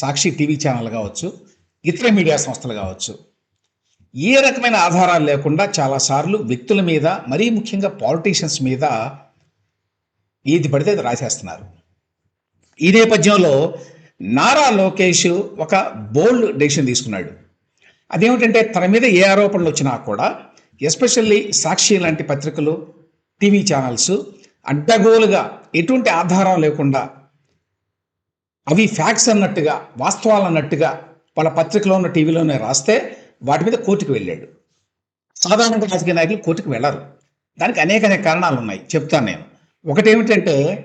సాక్షి TV channel కావచ్చు ఇతర media సంస్థలు కావచ్చు. ఏ రకమైన ఆధారాలు లేకుండా చాలాసార్లు వ్యక్తుల మీద మరీ ముఖ్యంగా పాలిటీషియన్స్ మీద ఏది పడితే అది రాసేస్తున్నారు. ఈ నేపథ్యంలో నారా లోకేష్ ఒక బోల్డ్ డెసిషన్ తీసుకున్నాడు. అదేమిటంటే తన మీద ఏ ఆరోపణలు వచ్చినా కూడా ఎస్పెషల్లీ సాక్షి లాంటి పత్రికలు టీవీ ఛానల్స్ అడ్డగోలుగా ఎటువంటి ఆధారం లేకుండా అవి ఫ్యాక్స్ అన్నట్టుగా వాస్తవాలు అన్నట్టుగా వాళ్ళ పత్రికలో ఉన్న టీవీలోనే రాస్తే వాటి మీద కోర్టుకు వెళ్ళాడు. సాధారణంగా రాజకీయ నాయకులు కోర్టుకు వెళ్ళరు. దానికి అనేక అనేక కారణాలు ఉన్నాయి. చెప్తాను నేను. ఒకటి ఏమిటంటే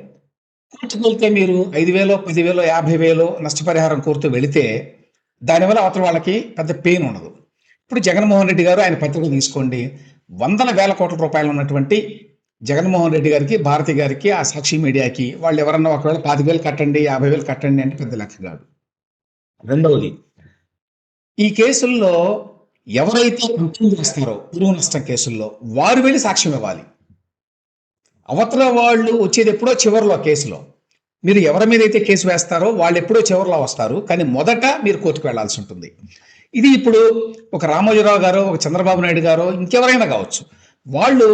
కోర్టుకు వెళ్తే మీరు ఐదు వేలో పదివేలో యాభై వేలో నష్టపరిహారం కోరుతూ వెళితే దానివల్ల అవతల వాళ్ళకి పెద్ద పెయిన్ ఉండదు. ఇప్పుడు జగన్మోహన్ రెడ్డి గారు ఆయన పత్రిక తీసుకోండి. వందల వేల కోట్ల రూపాయలు ఉన్నటువంటి జగన్మోహన్ రెడ్డి గారికి భారతి గారికి ఆ సాక్షి మీడియాకి వాళ్ళు ఎవరన్నా ఒకవేళ పాతిక వేలు కట్టండి యాభై వేలు కట్టండి అంటే పెద్ద లెక్క కాదు. రెండవది ఈ కేసుల్లో ఎవరైతే కృత్యం చేస్తారో పురుగు నష్టం కేసుల్లో వారు వెళ్ళి సాక్ష్యం ఇవ్వాలి. అవతల వాళ్ళు వచ్చేది ఎప్పుడో చివరిలో కేసులో. మీరు ఎవరి మీద అయితే కేసు వేస్తారో వాళ్ళు ఎప్పుడో చివరిలో వస్తారు కానీ మొదట మీరు కోర్టుకు వెళ్ళాల్సి ఉంటుంది. ఇది ఇప్పుడు ఒక రామోజీరావు గారు ఒక చంద్రబాబు నాయుడు గారు ఇంకెవరైనా కావచ్చు. వాళ్ళు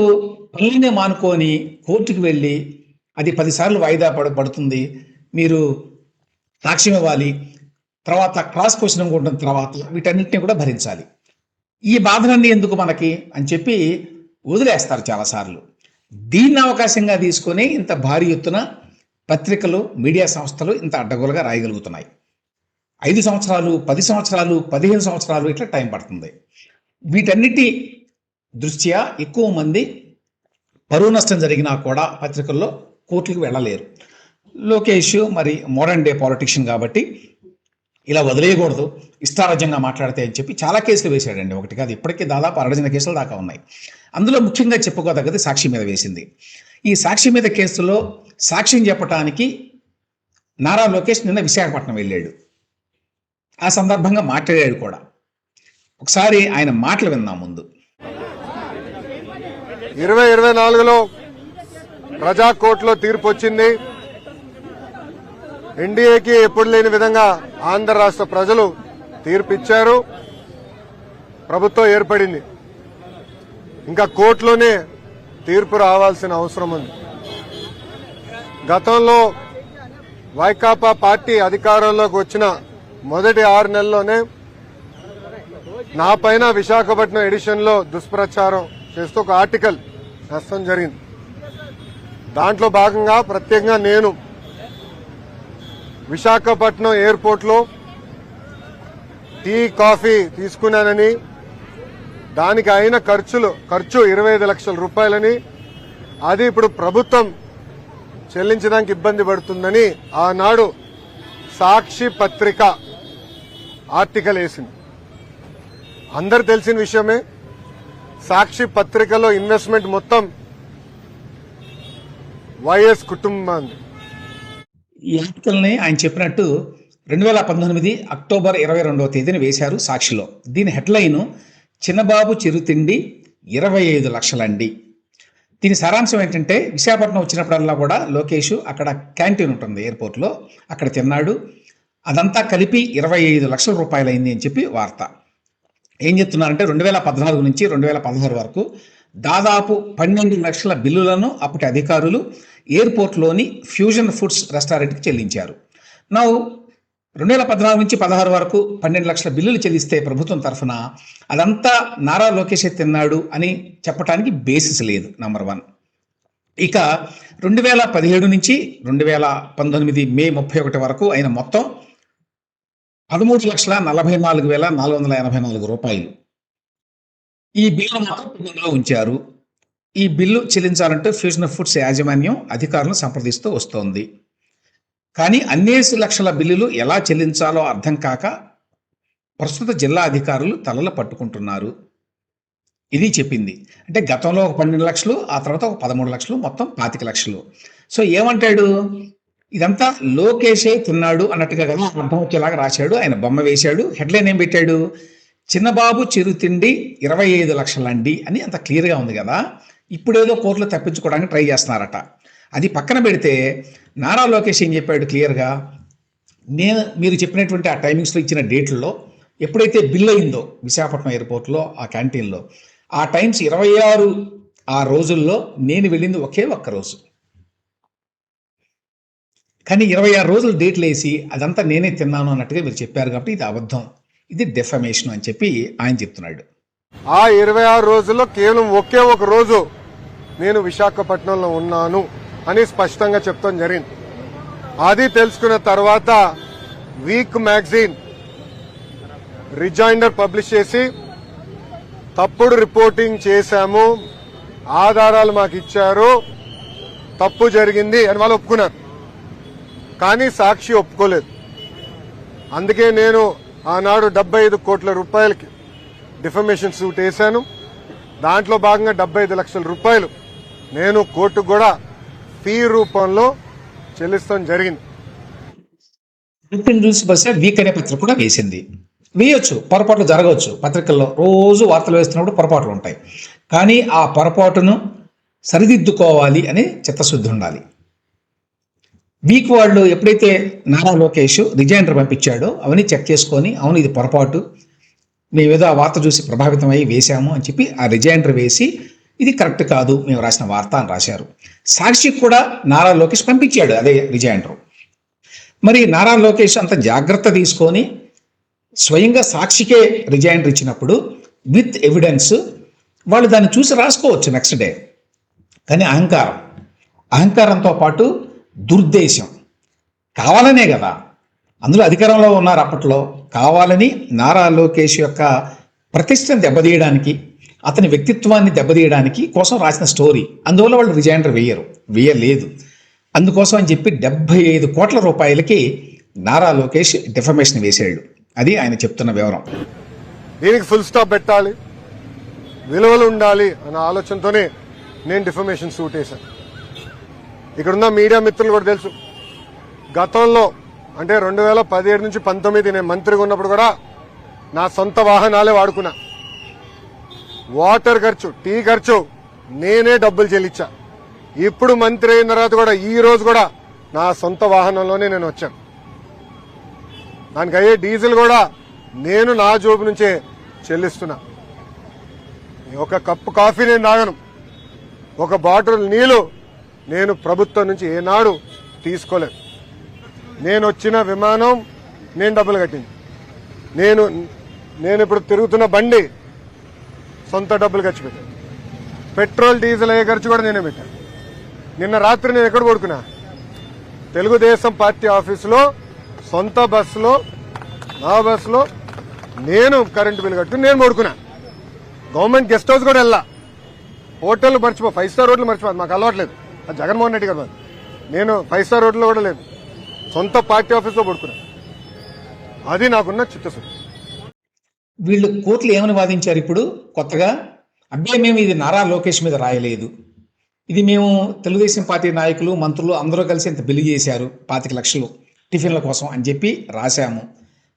పనులనే మానుకొని కోర్టుకు వెళ్ళి అది పదిసార్లు వాయిదా పడ పడుతుంది. మీరు సాక్ష్యం ఇవ్వాలి. తర్వాత క్రాస్ క్వశ్చన్ ఉంటుంది తర్వాత వీటన్నిటిని కూడా భరించాలి. ఈ బాధలన్నీ ఎందుకు మనకి అని చెప్పి వదిలేస్తారు చాలాసార్లు. దీన్ని అవకాశంగా తీసుకొని ఇంత భారీ ఎత్తున పత్రికలు మీడియా సంస్థలు ఇంత అడ్డగోలుగా రాయగలుగుతున్నాయి. ఐదు సంవత్సరాలు పది సంవత్సరాలు పదిహేను సంవత్సరాలు ఇట్లా టైం పడుతుంది. వీటన్నిటి దృష్ట్యా ఎక్కువ మంది పరువు నష్టం జరిగినా కూడా పత్రికల్లో కోర్టులకు వెళ్ళలేరు. లోకేష్ మరి మోడర్న్ డే పాలిటిషియన్ కాబట్టి ఇలా వదిలేయకూడదు ఇష్టారాజ్యంగా మాట్లాడితే అని చెప్పి చాలా కేసులు వేశాడండి ఒకటి కాదు. ఇప్పటికే దాదాపు అరడజన కేసులు దాకా ఉన్నాయి. అందులో ముఖ్యంగా చెప్పుకోదగ్గది సాక్షి మీద వేసింది. ఈ సాక్షి మీద కేసులో సాక్ష్యం చెప్పడానికి నారా లోకేష్ నిన్న విశాఖపట్నం వెళ్ళాడు. ఆ సందర్భంగా మాట్లాడాడు కూడా. ఒకసారి ఆయన మాటలు విందాం ముందు. ఇరవై ఇరవై నాలుగులో ప్రజాకోర్టులో తీర్పు వచ్చింది. ఎన్డీఏకి ఎప్పుడు లేని విధంగా ఆంధ్ర రాష్ట్ర ప్రజలు తీర్పు ఇచ్చారు ప్రభుత్వం ఏర్పడింది. ఇంకా కోర్టులోనే తీర్పు రావాల్సిన అవసరం ఉంది. గతంలో వైకాపా పార్టీ అధికారంలోకి వచ్చిన మొదటి ఆరు నెలల్లోనే నా పైన విశాఖపట్నం ఎడిషన్లో దుష్ప్రచారం చేస్తూ ఒక ఆర్టికల్ నష్టం జరిగింది. దాంట్లో భాగంగా ప్రత్యేకంగా నేను విశాఖపట్నం ఎయిర్పోర్ట్లో టీ కాఫీ తీసుకున్నానని దానికి అయిన ఖర్చులు ఖర్చు ఇరవై ఐదు లక్షల రూపాయలని అది ఇప్పుడు ప్రభుత్వం చెల్లించడానికి ఇబ్బంది పడుతుందని ఆనాడు సాక్షి పత్రిక ఆర్టికల్ వేసింది. అందరు తెలిసిన విషయమే సాక్షి పత్రికలో ఇన్వెస్ట్మెంట్ మొత్తం వైఎస్ కుటుంబం ఈ ఆయన చెప్పినట్టు రెండు వేల పంతొమ్మిది అక్టోబర్ ఇరవై రెండవ తేదీన వేశారు సాక్షిలో. దీని హెడ్లైన్ చిన్నబాబు చిరుతిండి ఇరవై ఐదు లక్షలండి. దీని సారాంశం ఏంటంటే విశాఖపట్నం వచ్చినప్పుడల్లా కూడా లోకేష్ అక్కడ క్యాంటీన్ ఉంటుంది ఎయిర్పోర్ట్లో. అక్కడ తిన్నాడు. అదంతా కలిపి ఇరవై ఐదు లక్షల రూపాయలు అయింది అని చెప్పి వార్త. ఏం చెప్తున్నారంటే రెండు వేల పద్నాలుగు నుంచి రెండు వేల పదహారు వరకు దాదాపు పన్నెండు లక్షల బిల్లులను అప్పటి అధికారులు ఎయిర్పోర్ట్లోని ఫ్యూజన్ ఫుడ్స్ రెస్టారెంట్కి చెల్లించారు. నా రెండు వేల పద్నాలుగు నుంచి పదహారు వరకు పన్నెండు లక్షల బిల్లులు చెల్లిస్తే ప్రభుత్వం తరఫున అదంతా నారా లోకేష్ తిన్నాడు అని చెప్పడానికి బేసిస్ లేదు నంబర్ వన్ ఇక రెండు వేల పదిహేడు నుంచి రెండు వేల పంతొమ్మిది మే ముప్పై ఒకటి వరకు అయిన మొత్తం పదమూడు లక్షల నలభై నాలుగు వేల నాలుగు వందల ఎనభై నాలుగు రూపాయలు. ఈ బిల్లు మాత్రం పెండింగ్లో ఉంచారు. ఈ బిల్లు చెల్లించాలంటే ఫ్యూజన్ ఫుడ్స్ యాజమాన్యం అధికారులను సంప్రదిస్తూ వస్తోంది. కానీ అన్నేసి లక్షల బిల్లులు ఎలా చెల్లించాలో అర్థం కాక ప్రస్తుత జిల్లా అధికారులు తలలు పట్టుకుంటున్నారు. ఇది చెప్పింది. అంటే గతంలో ఒక పన్నెండు లక్షలు ఆ తర్వాత ఒక పదమూడు లక్షలు మొత్తం పాతిక లక్షలు. సో ఏమంటాడు? ఇదంతా లోకేషే తిన్నాడు అన్నట్టుగా కదా అర్థం వచ్చేలాగా రాశాడు. ఆయన బొమ్మ వేశాడు. హెడ్లైన్ ఏం పెట్టాడు? చిన్నబాబు చిరుతిండి ఇరవై ఐదు లక్షలండి అని అంత క్లియర్గా ఉంది కదా. ఇప్పుడేదో కోర్టులో తప్పించుకోవడానికి ట్రై చేస్తున్నారట. అది పక్కన పెడితే నారా లోకేష్ ఏం చెప్పాడు క్లియర్గా? నేను మీరు చెప్పినటువంటి ఆ టైమింగ్స్లో ఇచ్చిన డేట్లలో ఎప్పుడైతే బిల్ అయిందో విశాఖపట్నం ఎయిర్పోర్ట్లో ఆ క్యాంటీన్లో ఆ టైమ్స్ ఇరవై ఆరు ఆ రోజుల్లో నేను వెళ్ళింది ఒకే ఒక్క రోజు. కానీ ఇరవై ఆరు రోజులు డేట్లు వేసి అదంతా నేనే తిన్నాను అన్నట్టుగా మీరు చెప్పారు కాబట్టి ఇది అబద్ధం. ఇది డెఫమేషన్ అని చెప్పి ఆయన చెప్తున్నాడు. ఆ ఇరవై ఆరు రోజుల్లో కేవలం ఒకే ఒక రోజు నేను విశాఖపట్నంలో ఉన్నాను అని స్పష్టంగా చెప్తాం జరిగింది. అది తెలుసుకున్న తర్వాత వీక్ మ్యాగజైన్ రిజైండర్ పబ్లిష్ చేసి తప్పుడు రిపోర్టింగ్ చేశాము ఆధారాలు మాకు ఇచ్చారు తప్పు జరిగింది అని వాళ్ళు ఒప్పుకున్నారు. కానీ సాక్షి ఒప్పుకోలేదు. అందుకే నేను ఆనాడు డెబ్బై ఐదు కోట్ల రూపాయలకి డిఫమేషన్ సూట్ వేశాను. దాంట్లో భాగంగా డెబ్బై ఐదు లక్షల రూపాయలు నేను కోర్టు కూడా ఫీ రూపంలో చెల్లిస్తాం జరిగింది. బస్సే వీక్ అనే పత్రిక కూడా వేసింది. వేయొచ్చు పొరపాట్లు జరగవచ్చు. పత్రికల్లో రోజు వార్తలు వేస్తున్నప్పుడు పొరపాట్లు ఉంటాయి. కానీ ఆ పొరపాటును సరిదిద్దుకోవాలి అని చిత్తశుద్ధి ఉండాలి. వీక్ వాళ్ళు ఎప్పుడైతే నారా లోకేష్ రిజైండర్ పంపించాడో అవన్నీ చెక్ చేసుకొని అవును ఇది పొరపాటు. మేమేదో ఆ వార్త చూసి ప్రభావితం వేశాము అని చెప్పి ఆ రిజైండర్ వేసి ఇది కరెక్ట్ కాదు మేము రాసిన వార్త అని రాశారు. సాక్షికి కూడా నారా లోకేష్ పంపించాడు అదే రిజైండర్ మరి నారా లోకేష్ అంత జాగ్రత్త తీసుకొని స్వయంగా సాక్షికే రిజైండర్ ఇచ్చినప్పుడు విత్ ఎవిడెన్స్ వాళ్ళు దాన్ని చూసి రాసుకోవచ్చు నెక్స్ట్ డే. కానీ అహంకారం. అహంకారంతో పాటు దుర్దేశం. కావాలనే కదా. అందులో అధికారంలో ఉన్నారు అప్పట్లో. కావాలని నారా లోకేష్ యొక్క ప్రతిష్టను దెబ్బతీయడానికి అతని వ్యక్తిత్వాన్ని దెబ్బతీయడానికి కోసం రాసిన స్టోరీ. అందువల్ల వాళ్ళు రిజైనర్ వేయరు. వేయలేదు. అందుకోసం అని చెప్పి డెబ్బై ఐదు కోట్ల రూపాయలకి నారా లోకేష్ డిఫర్మేషన్ వేసాడు అది ఆయన చెప్తున్న వివరం. దీనికి ఫుల్ స్టాప్ పెట్టాలి. విలువలు ఉండాలి అన్న ఆలోచనతోనే నేను డిఫర్మేషన్ సూట్ వేశాను ఇక్కడున్న మీడియా మిత్రులు కూడా తెలుసు. గతంలో అంటే రెండు వేల పదిహేడు నుంచి పంతొమ్మిది నేను మంత్రిగా ఉన్నప్పుడు కూడా నా సొంత వాహనాలే వాడుకున్నా. వాటర్ ఖర్చు టీ ఖర్చు నేనే డబ్బులు చెల్లించా. ఇప్పుడు మంత్రి అయిన తర్వాత కూడా ఈ రోజు కూడా నా సొంత వాహనంలోనే నేను వచ్చాను. దానికి అయ్యే డీజిల్ కూడా నేను నా జోబు నుంచే చెల్లిస్తున్నా. ఒక కప్పు కాఫీ నేను తాగను. ఒక బాటిల్ నీళ్ళు నేను ప్రభుత్వం నుంచి ఏనాడు తీసుకోలేదు. నేను వచ్చిన విమానం నేను డబ్బులు కట్టింది. నేను నేను ఇప్పుడు తిరుగుతున్న బండి సొంత డబ్బులు ఖర్చు పెట్టాను పెట్రోల్ డీజిల్ అయ్యే ఖర్చు కూడా నేనే పెట్టాను నిన్న రాత్రి నేను ఎక్కడ పడుకున్నా? తెలుగుదేశం పార్టీ ఆఫీసులో సొంత బస్సులో నా బస్సులో నేను కరెంటు బిల్ కట్టుకుని నేను పడుకున్నా. గవర్నమెంట్ గెస్ట్ హౌస్ కూడా వెళ్ళా. హోటల్ మర్చిపో ఫైవ్ స్టార్ హోటల్ మర్చిపోదు మాకు అలవాట్లేదు జగన్మోహన్ రెడ్డి గారు. నేను ఫైవ్ స్టార్ హోటల్లో కూడా లేదు. సొంత పార్టీ ఆఫీస్లో పడుకున్నాను అది నాకున్న చిత్తశుద్ధి. వీళ్ళు కోర్టులు ఏమని వాదించారు ఇప్పుడు? కొత్తగా? అబ్బే మేము ఇది నారా లోకేష్ మీద రాయలేదు. ఇది మేము తెలుగుదేశం పార్టీ నాయకులు మంత్రులు అందరూ కలిసి ఇంత బిల్లు చేశారు పాతిక లక్షలు టిఫిన్ల కోసం అని చెప్పి రాశాము.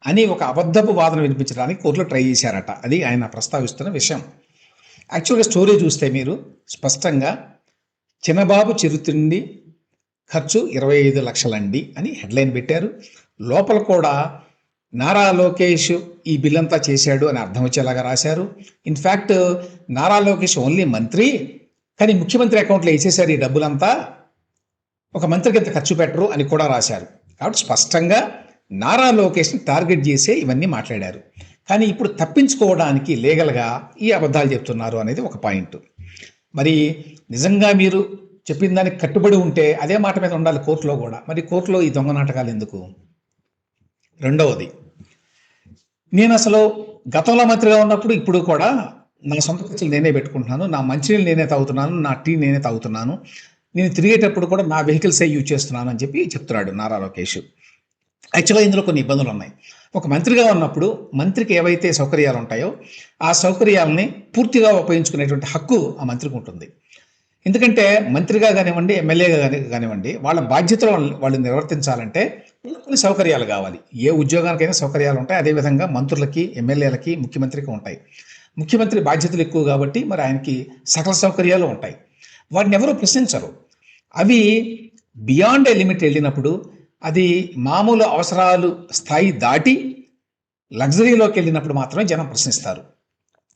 అని ఒక అబద్ధపు వాదన వినిపించడానికి కోర్టులో ట్రై చేశారట. అది ఆయన ప్రస్తావిస్తున్న విషయం. యాక్చువల్గా స్టోరీ చూస్తే మీరు స్పష్టంగా చిన్నబాబు చిరుతిండి ఖర్చు ఇరవై ఐదు లక్షలండి అని హెడ్లైన్ పెట్టారు. లోపల కూడా నారా లోకేష్ ఈ బిల్ అంతా చేశాడు అని అర్థం వచ్చేలాగా రాశారు. ఇన్ఫ్యాక్ట్ నారా లోకేష్ ఓన్లీ మంత్రి కానీ ముఖ్యమంత్రి అకౌంట్లో వేసేశారు ఈ డబ్బులంతా. ఒక మంత్రికి ఇంత ఖర్చు పెట్టరు అని కూడా రాశారు. కాబట్టి స్పష్టంగా నారా లోకేష్ని టార్గెట్ చేసే ఇవన్నీ మాట్లాడారు. కానీ ఇప్పుడు తప్పించుకోవడానికి లీగల్గా ఈ అబద్ధాలు చెప్తున్నారు అనేది ఒక పాయింట్. మరి నిజంగా మీరు చెప్పిన దానికి కట్టుబడి ఉంటే అదే మాట మీద ఉండాలి కోర్టులో కూడా. మరి కోర్టులో ఈ దొంగ నాటకాలు ఎందుకు? రెండవది నేను అసలు గతంలో మంత్రిగా ఉన్నప్పుడు ఇప్పుడు కూడా నా సొంత ఖర్చులు నేనే పెట్టుకుంటున్నాను నా మంచినీళ్ళు నేనే తాగుతున్నాను నా టీ నేనే తాగుతున్నాను నేను తిరిగేటప్పుడు కూడా నా వెహికల్సే యూజ్ చేస్తున్నాను అని చెప్పి చెప్తున్నాడు నారా లోకేష్. యాక్చువల్గా ఇందులో కొన్ని ఇబ్బందులు ఉన్నాయి. ఒక మంత్రిగా ఉన్నప్పుడు మంత్రికి ఏవైతే సౌకర్యాలు ఉంటాయో ఆ సౌకర్యాలని పూర్తిగా ఉపయోగించుకునేటువంటి హక్కు ఆ మంత్రికి ఉంటుంది. ఎందుకంటే మంత్రిగా కానివ్వండి ఎమ్మెల్యేగా కాని కానివ్వండి వాళ్ళ బాధ్యతలు వాళ్ళు- వాళ్ళు నిర్వర్తించాలంటే కొన్ని సౌకర్యాలు కావాలి. ఏ ఉద్యోగానికైనా సౌకర్యాలు ఉంటాయి అదేవిధంగా మంత్రులకి ఎమ్మెల్యేలకి ముఖ్యమంత్రికి ఉంటాయి. ముఖ్యమంత్రి బాధ్యతలు ఎక్కువ కాబట్టి మరి ఆయనకి సకల సౌకర్యాలు ఉంటాయి. వాటిని ఎవరు ప్రశ్నించరు. అవి బియాండ్ ఏ లిమిట్ వెళ్ళినప్పుడు అది మామూలు అవసరాలు స్థాయి దాటి లగ్జరీలోకి వెళ్ళినప్పుడు మాత్రమే జనం ప్రశ్నిస్తారు.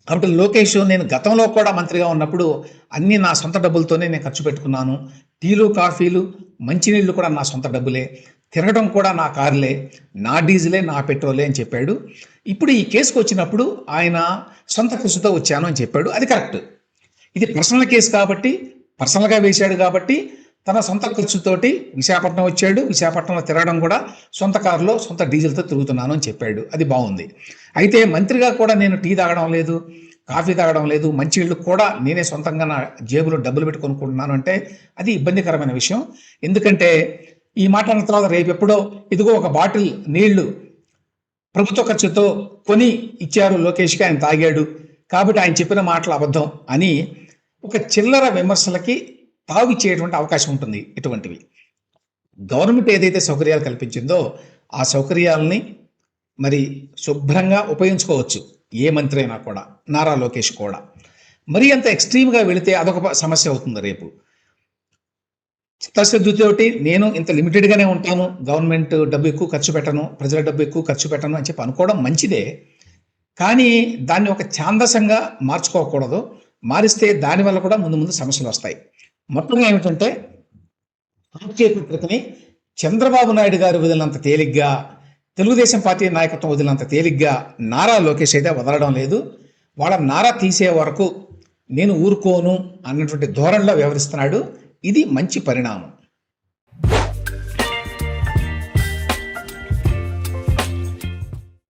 కాబట్టి లోకేష్ నేను గతంలో కూడా మంత్రిగా ఉన్నప్పుడు అన్నీ నా సొంత డబ్బులతోనే నేను ఖర్చు పెట్టుకున్నాను. టీలు కాఫీలు మంచినీళ్ళు కూడా నా సొంత డబ్బులే. తిరగడం కూడా నా కార్లే. నా డీజిలే నా పెట్రోలే అని చెప్పాడు. ఇప్పుడు ఈ కేసుకు వచ్చినప్పుడు ఆయన సొంత కృషితో వచ్చాను అని చెప్పాడు. అది కరెక్ట్. ఇది పర్సనల్ కేసు కాబట్టి పర్సనల్గా వేశాడు కాబట్టి తన సొంత ఖర్చుతోటి విశాఖపట్నం వచ్చాడు. విశాఖపట్నంలో తిరగడం కూడా సొంత కారులో సొంత డీజిల్తో తిరుగుతున్నాను అని చెప్పాడు. అది బాగుంది. అయితే మంత్రిగా కూడా నేను టీ తాగడం లేదు కాఫీ తాగడం లేదు. మంచి ఇళ్ళు కూడా నేనే సొంతంగా నా జేబులో డబ్బులు పెట్టి కొనుక్కుంటున్నాను అంటే అది ఇబ్బందికరమైన విషయం. ఎందుకంటే ఈ మాట్లాడిన తర్వాత రేపు ఎప్పుడో ఇదిగో ఒక బాటిల్ నీళ్ళు ప్రభుత్వ ఖర్చుతో కొని ఇచ్చారు లోకేష్కి ఆయన తాగాడు. కాబట్టి ఆయన చెప్పిన మాటలు అబద్ధం అని ఒక చిల్లర విమర్శలకి తావిచ్చేటువంటి అవకాశం ఉంటుంది ఇటువంటివి. గవర్నమెంట్ ఏదైతే సౌకర్యాలు కల్పించిందో ఆ సౌకర్యాలని మరి శుభ్రంగా ఉపయోగించుకోవచ్చు. ఏ మంత్రి అయినా కూడా నారా లోకేష్ కూడా. మరీ అంత ఎక్స్ట్రీమ్గా వెళితే అదొక సమస్య అవుతుంది రేపు. చిత్తశుద్ధితోటి నేను ఇంత లిమిటెడ్గానే ఉంటాను గవర్నమెంట్ డబ్బు ఎక్కువ ఖర్చు పెట్టను ప్రజల డబ్బు ఎక్కువ ఖర్చు పెట్టను అని చెప్పి అనుకోవడం మంచిదే. కానీ దాన్ని ఒక ఛాందసంగా మార్చుకోకూడదు. మారిస్తే దానివల్ల కూడా ముందు ముందు సమస్యలు వస్తాయి. మొత్తంగా ఏమిటంటే ఆర్కే చంద్రబాబు నాయుడు గారు వదిలినంత తేలిగ్గా తెలుగుదేశం పార్టీ నాయకత్వం వదిలినంత తేలిగ్గా నారా లోకేష్ అయితే వదలడం లేదు. వాళ్ళ నారా తీసే వరకు నేను ఊరుకోను అన్నటువంటి ధోరణిలో వ్యవహరిస్తున్నాడు. ఇది మంచి పరిణామం.